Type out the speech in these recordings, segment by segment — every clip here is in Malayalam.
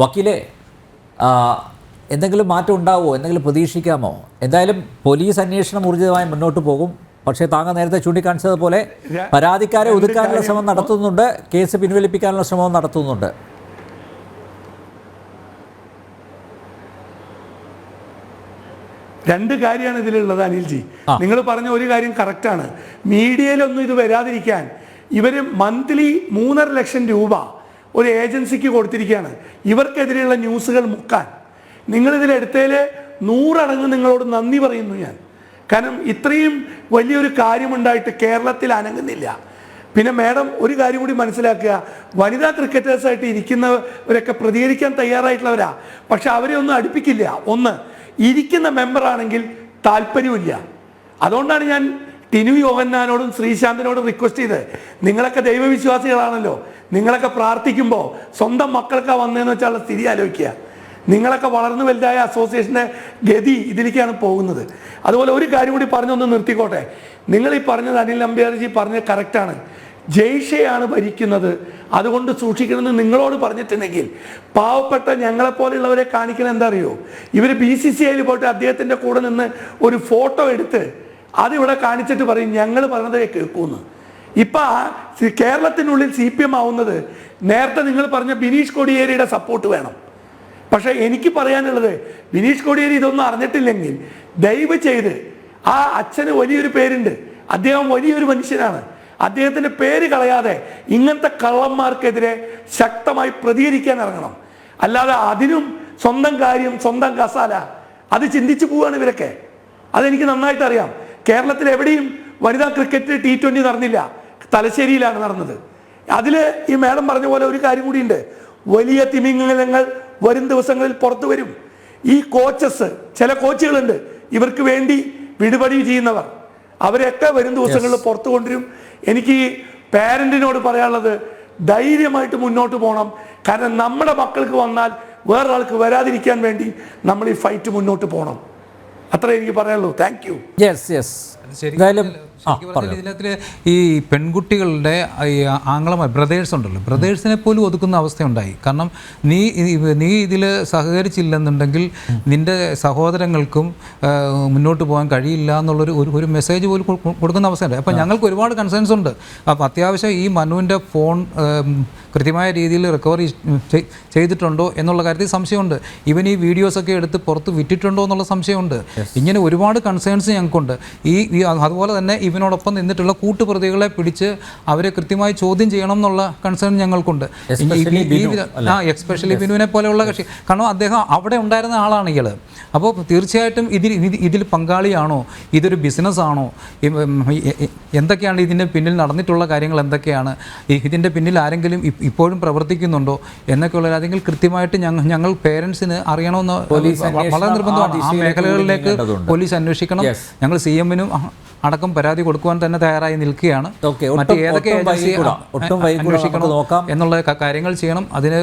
വക്കീലെ എന്തെങ്കിലും മാറ്റം ഉണ്ടാവുമോ? എന്തെങ്കിലും പ്രതീക്ഷിക്കാമോ? എന്തായാലും പോലീസ് അന്വേഷണം ഊർജിതമായി മുന്നോട്ട് പോകും. പക്ഷേ താങ്കൾ നേരത്തെ ചൂണ്ടിക്കാണിച്ചതുപോലെ പരാതിക്കാരെ ഒതുക്കാനുള്ള ശ്രമം നടത്തുന്നുണ്ട്. കേസ് പിൻവലിപ്പിക്കാനുള്ള ശ്രമവും നടത്തുന്നുണ്ട്. രണ്ട് കാര്യമാണ് ഇതിലുള്ളത് അനിൽജി. നിങ്ങൾ പറഞ്ഞ ഒരു കാര്യം കറക്റ്റാണ്. മീഡിയയിലൊന്നും ഇത് വരാതിരിക്കാൻ ഇവർ മന്ത്ലി മൂന്നര ലക്ഷം രൂപ ഒരു ഏജൻസിക്ക് കൊടുത്തിരിക്കുകയാണ്. ഇവർക്കെതിരെയുള്ള ന്യൂസുകൾ മുക്കാൻ. നിങ്ങളിതിൽ നൂറടങ്ങ് നിങ്ങളോട് നന്ദി പറയുന്നു ഞാൻ. കാരണം ഇത്രയും വലിയൊരു കാര്യമുണ്ടായിട്ട് കേരളത്തിൽ അനങ്ങുന്നില്ല. പിന്നെ മാഡം ഒരു കാര്യം കൂടി മനസ്സിലാക്കുക. വനിതാ ക്രിക്കറ്റേഴ്സായിട്ട് ഇരിക്കുന്നവരൊക്കെ പ്രതികരിക്കാൻ തയ്യാറായിട്ടുള്ളവരാ. പക്ഷെ അവരെ ഒന്നും അടുപ്പിക്കില്ല. ഒന്ന് ഇരിക്കുന്ന മെമ്പറാണെങ്കിൽ താല്പര്യമില്ല. അതുകൊണ്ടാണ് ഞാൻ ടിനു യോഹന്നാനോടും ശ്രീശാന്തിനോടും റിക്വസ്റ്റ് ചെയ്ത് നിങ്ങളൊക്കെ ദൈവവിശ്വാസികളാണല്ലോ. നിങ്ങളൊക്കെ പ്രാർത്ഥിക്കുമ്പോൾ സ്വന്തം മക്കൾക്ക് വന്നതെന്ന് വെച്ചാൽ സ്ഥിതി ആലോചിക്കുക. നിങ്ങളൊക്കെ വളർന്നു വലുതായ അസോസിയേഷന്റെ ഗതി ഇതിലേക്കാണ് പോകുന്നത്. അതുപോലെ ഒരു കാര്യം കൂടി പറഞ്ഞൊന്ന് നിർത്തിക്കോട്ടെ. നിങ്ങൾ ഈ പറഞ്ഞത് അനിൽ നമ്പ്യാർജി പറഞ്ഞത് കറക്റ്റാണ്. ജയ്ഷയാണ് ഭരിക്കുന്നത്. അതുകൊണ്ട് സൂക്ഷിക്കണമെന്ന് നിങ്ങളോട് പറഞ്ഞിട്ടുണ്ടെങ്കിൽ പാവപ്പെട്ട ഞങ്ങളെപ്പോലെയുള്ളവരെ കാണിക്കണം എന്താ അറിയോ ഇവർ ബി സി സി ഐയിൽ പോയിട്ട് അദ്ദേഹത്തിന്റെ കൂടെ നിന്ന് ഒരു ഫോട്ടോ എടുത്ത് അതിവിടെ കാണിച്ചിട്ട് പറയും ഞങ്ങൾ പറഞ്ഞതേ കേൾക്കൂന്ന്. ഇപ്പൊ കേരളത്തിനുള്ളിൽ സി പി എം ആവുന്നത് നേരത്തെ നിങ്ങൾ പറഞ്ഞ ബിനീഷ് കോടിയേരിയുടെ സപ്പോർട്ട് വേണം. പക്ഷേ എനിക്ക് പറയാനുള്ളത് ബിനീഷ് കോടിയേരി ഇതൊന്നും അറിഞ്ഞിട്ടില്ലെങ്കിൽ ദയവ് ചെയ്ത് ആ അച്ഛന് വലിയൊരു പേരുണ്ട്. അദ്ദേഹം വലിയൊരു മനുഷ്യനാണ്. അദ്ദേഹത്തിന്റെ പേര് കളയാതെ ഇങ്ങനത്തെ കള്ളന്മാർക്കെതിരെ ശക്തമായി പ്രതികരിക്കാൻ ഇറങ്ങണം. അല്ലാതെ അതിനും സ്വന്തം കാര്യം സ്വന്തം കസാല അത് ചിന്തിച്ചു പോവാണ് ഇവരൊക്കെ. അതെനിക്ക് നന്നായിട്ട് അറിയാം. കേരളത്തിൽ എവിടെയും വനിതാ ക്രിക്കറ്റ് ടി ട്വന്റി നടന്നില്ല. തലശ്ശേരിയിലാണ് നടന്നത്. അതിൽ ഈ മേഡം പറഞ്ഞ പോലെ ഒരു കാര്യം കൂടിയുണ്ട്. വലിയ തിമിംഗലങ്ങൾ വരും ദിവസങ്ങളിൽ പുറത്തു വരും. ഈ കോച്ചസ് ചില കോച്ചുകളുണ്ട്. ഇവർക്ക് വേണ്ടി വിടുപടി ചെയ്യുന്നവർ. അവരൊക്കെ വരും ദിവസങ്ങളിൽ പുറത്തു കൊണ്ടുവരും. എനിക്ക് പാരന്റിനോട് പറയാനുള്ളത് ധൈര്യമായിട്ട് മുന്നോട്ട് പോകണം. കാരണം നമ്മുടെ മക്കൾക്ക് വന്നാൽ വേറൊരാൾക്ക് വരാതിരിക്കാൻ വേണ്ടി നമ്മൾ ഈ ഫൈറ്റ് മുന്നോട്ട് പോകണം. അത്രേ എനിക്ക് പറയാനുള്ളൂ. താങ്ക് യു യെസ് യെസ് ശരിക്കും പറഞ്ഞു ഈ പെൺകുട്ടികളുടെ ഈ ആംഗ്ലമായി ബ്രദേഴ്സ് ഉണ്ടല്ലോ. ബ്രദേഴ്സിനെ പോലും ഒതുക്കുന്ന അവസ്ഥയുണ്ടായി. കാരണം നീ നീ ഇതിൽ സഹകരിച്ചില്ലെന്നുണ്ടെങ്കിൽ നിന്റെ സഹോദരങ്ങൾക്കും മുന്നോട്ട് പോകാൻ കഴിയില്ല എന്നുള്ളൊരു ഒരു ഒരു മെസ്സേജ് പോലും കൊടുക്കുന്ന അവസ്ഥയുണ്ട്. അപ്പോൾ ഞങ്ങൾക്ക് ഒരുപാട് കൺസേൺസ് ഉണ്ട്. അപ്പോൾ അത്യാവശ്യം ഈ മനുവിന്റെ ഫോൺ കൃത്യമായ രീതിയിൽ റിക്കവറി ചെയ്തിട്ടുണ്ടോ എന്നുള്ള കാര്യത്തിൽ സംശയമുണ്ട്. ഇവൻ ഈ വീഡിയോസൊക്കെ എടുത്ത് പുറത്ത് വിറ്റിട്ടുണ്ടോ എന്നുള്ള സംശയമുണ്ട്. ഇങ്ങനെ ഒരുപാട് കൺസേൺസ് ഞങ്ങൾക്കുണ്ട്. ഈ ഈ അതുപോലെ തന്നെ ഇവനോടൊപ്പം നിന്നിട്ടുള്ള കൂട്ടുപ്രതികളെ പിടിച്ച് അവരെ കൃത്യമായി ചോദ്യം ചെയ്യണം എന്നുള്ള കൺസേൺ ഞങ്ങൾക്കുണ്ട്. ആ എക്സ്പെഷ്യലി ബിനുവിനെ പോലെയുള്ള കക്ഷി കാരണം അദ്ദേഹം അവിടെ ഉണ്ടായിരുന്ന ആളാണ് ഇയാൾ അപ്പോൾ തീർച്ചയായിട്ടും ഇതിൽ ഇത്- ഇതിൽ പങ്കാളിയാണോ? ഇതൊരു ബിസിനസ് ആണോ? ഈ- ഉം, ഈ- ഈ- എന്തൊക്കെയാണ് ഇതിന്റെ പിന്നിൽ നടന്നിട്ടുള്ള കാര്യങ്ങൾ എന്തൊക്കെയാണ്? ഇതിന്റെ പിന്നിൽ ആരെങ്കിലും ഇപ്പോഴും പ്രവർത്തിക്കുന്നുണ്ടോ? എന്നൊക്കെയുള്ള അല്ലെങ്കിൽ കൃത്യമായിട്ട് ഞങ്ങൾ ഞങ്ങൾ പേരൻസിന് അറിയണമെന്ന് വളരെ നിർബന്ധമാണ്. ആ മേഖലകളിലേക്ക് പോലീസ് അന്വേഷിക്കണം. ഞങ്ങൾ സി എമ്മിനും അടക്കം പരാതി കൊടുക്കുവാൻ തന്നെ തയ്യാറായി നിൽക്കുകയാണ്. മറ്റ് ഏതൊക്കെ ഏജൻസി. അന്വേഷിക്കണം. എന്നുള്ള കാര്യങ്ങൾ ചെയ്യണം. അതിന്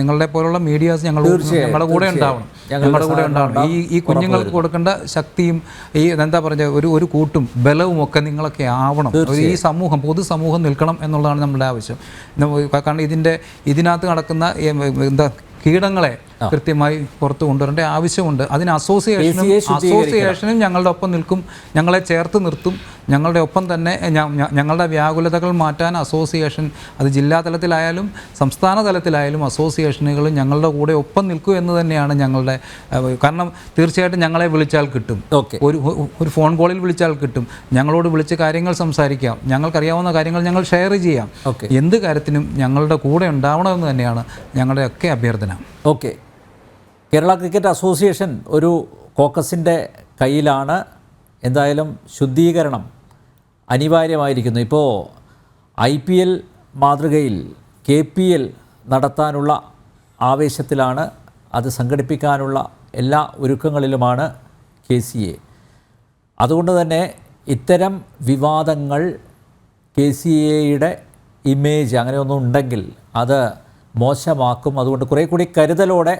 നിങ്ങളുടെ പോലുള്ള മീഡിയാസ് ഞങ്ങൾ ഞങ്ങളുടെ കൂടെ ഉണ്ടാവണം. ഞങ്ങളുടെ കൂടെ ഉണ്ടാവണം. ഈ ഈ കുഞ്ഞുങ്ങൾക്ക് കൊടുക്കേണ്ട ശക്തിയും ഈ എന്താ പറഞ്ഞ ഒരു ഒരു കൂട്ടും ബലവും ഒക്കെ നിങ്ങളൊക്കെ ആവണം. ഈ സമൂഹം പൊതുസമൂഹം നിൽക്കണം എന്നുള്ളതാണ് നമ്മുടെ ആവശ്യം. കാരണം ഇതിന്റെ ഇതിനകത്ത് നടക്കുന്ന എന്താ കീടങ്ങളെ കൃത്യമായി പുറത്തു കൊണ്ടുവരേണ്ട ആവശ്യമുണ്ട്. അതിന് അസോസിയേഷനും അസോസിയേഷനും ഞങ്ങളുടെ ഒപ്പം നിൽക്കും. ഞങ്ങളെ ചേർത്ത് നിർത്തും. ഞങ്ങളുടെ ഒപ്പം തന്നെ ഞങ്ങളുടെ വ്യാകുലതകൾ മാറ്റാൻ അസോസിയേഷൻ അത് ജില്ലാ തലത്തിലായാലും സംസ്ഥാന തലത്തിലായാലും അസോസിയേഷനുകൾ ഞങ്ങളുടെ കൂടെ ഒപ്പം നിൽക്കൂ എന്ന് തന്നെയാണ് ഞങ്ങളുടെ കാരണം തീർച്ചയായിട്ടും ഞങ്ങളെ വിളിച്ചാൽ കിട്ടും. ഓക്കെ. ഒരു ഒരു ഫോൺ കോളിൽ വിളിച്ചാൽ കിട്ടും. ഞങ്ങളോട് വിളിച്ച് കാര്യങ്ങൾ സംസാരിക്കാം. ഞങ്ങൾക്കറിയാവുന്ന കാര്യങ്ങൾ ഞങ്ങൾ ഷെയർ ചെയ്യാം. ഓക്കെ. എന്ത് കാര്യത്തിനും ഞങ്ങളുടെ കൂടെ ഉണ്ടാവണമെന്ന് തന്നെയാണ് ഞങ്ങളുടെ ഒക്കെ അഭ്യർത്ഥന. ഓക്കെ. കേരള ക്രിക്കറ്റ് അസോസിയേഷൻ ഒരു കോക്കസിന്റെ കയ്യിലാണ് എന്തായാലും ശുദ്ധീകരണം അനിവാര്യമായിരിക്കുന്നു. ഇപ്പോൾ ഐ പി എൽ മാതൃകയിൽ കെ പി എൽ നടത്താനുള്ള ആവേശത്തിലാണ് അത് സംഘടിപ്പിക്കാനുള്ള എല്ലാ ഒരുക്കങ്ങളിലുമാണ് കെ സി എ. അതുകൊണ്ട് തന്നെ ഇത്തരം വിവാദങ്ങൾ കെ സി എയുടെ ഇമേജ് അങ്ങനെയൊന്നും ഉണ്ടെങ്കിൽ അത് മോശമാക്കും. അതുകൊണ്ട് കുറേ കൂടി കരുതലോടെ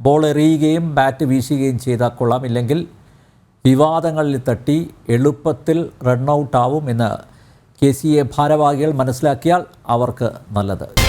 ബോൾ എറിയുകയും ബാറ്റ് വീശുകയും ചെയ്താൽ കൊള്ളാം. ഇല്ലെങ്കിൽ വിവാദങ്ങളിൽ തട്ടി എളുപ്പത്തിൽ റൺ ഔട്ടാവും എന്ന് കെ സി എ ഭാരവാഹികൾ മനസ്സിലാക്കിയാൽ അവർക്ക് നല്ലത്.